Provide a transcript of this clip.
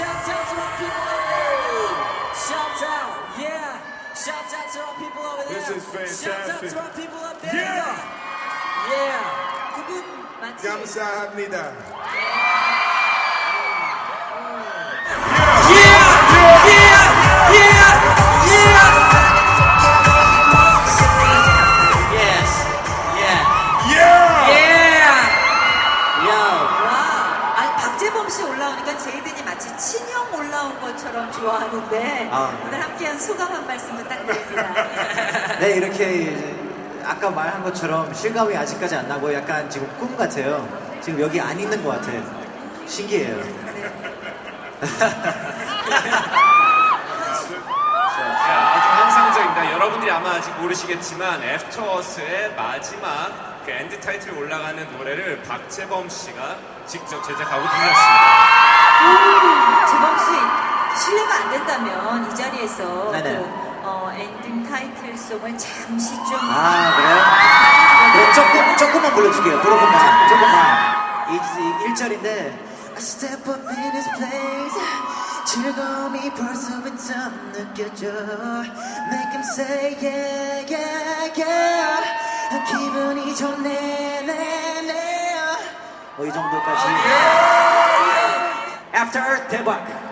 Shout out to our people over there. Shout out, yeah. Shout out to our people over there. This is fantastic. Shout out to our people up there. Yeah. Yeah. Kabum. Gamsa 씨 올라오니까 제이든이 마치 친형 올라온 것처럼 좋아하는데 아. 오늘 함께한 소감 한 말씀 부탁드립니다. 네, 이렇게 아까 말한 것처럼 실감이 아직까지 안 나고 약간 지금 꿈 같아요. 지금 여기 안 있는 것 같아요. 신기해요. 자, 아직 모르시겠지만 애프터워스의 마지막 그 엔드 타이틀 올라가는 노래를 박재범 씨가 직접 제작하고 불렀습니다. 재범 씨 실례가 안 된다면 이 자리에서 네네. 그, 어, 엔딩 타이틀송을 잠시 좀 아, 그래요? 그럼 조금, 조금만 불러줄게요. 조금만. 조금만. 이, 이 1절인데. I step up in this place. 즐거움이 벌써부터 느껴져. Make him say yeah, yeah, yeah. 기분이 좋네, 네, 네. 뭐이 정도까지. After 대박.